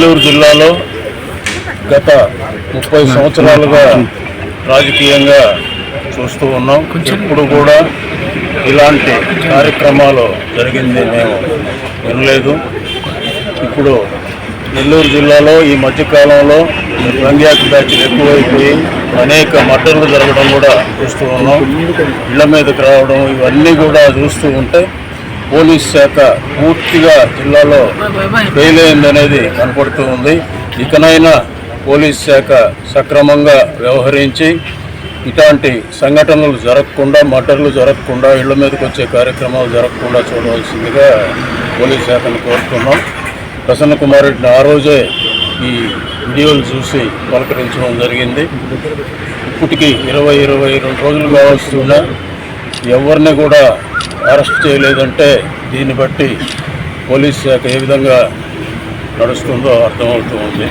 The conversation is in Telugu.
నెల్లూరు జిల్లాలో గత ముప్పై సంవత్సరాలుగా రాజకీయంగా చూస్తూ ఉన్నాం. ఇప్పుడు కూడా ఇలాంటి కార్యక్రమాలు జరిగింది మేము వినలేదు. ఇప్పుడు నెల్లూరు జిల్లాలో ఈ మధ్యకాలంలో రంగ్యాక్ బ్యాచ్లు ఎక్కువైపోయి అనేక మర్డర్లు జరగడం కూడా చూస్తూ ఉన్నాం. ఇళ్ళ మీదకి రావడం ఇవన్నీ కూడా చూస్తూ ఉంటే పోలీస్ శాఖ పూర్తిగా జిల్లాలో ఫెయిల్ అయిందనేది కనపడుతూ ఉంది. ఇకనైనా పోలీస్ శాఖ సక్రమంగా వ్యవహరించి ఇట్లాంటి సంఘటనలు జరగకుండా మటర్లు జరగకుండా ఇళ్ళ మీదకి వచ్చే కార్యక్రమాలు జరగకుండా చూడవలసిందిగా పోలీస్ శాఖను కోరుతున్నాం. ప్రసన్న కుమార్ రెడ్డిని ఆ రోజే ఈ వీడియోలు చూసి పలకరించడం జరిగింది. ఇప్పటికి ఇరవై ఇరవై రెండు రోజులు కావాల్సిన ఎవరిని కూడా అరెస్ట్ చేయలేదంటే దీన్ని బట్టి పోలీస్ శాఖ ఏ విధంగా నడుస్తుందో అర్థమవుతూ ఉంది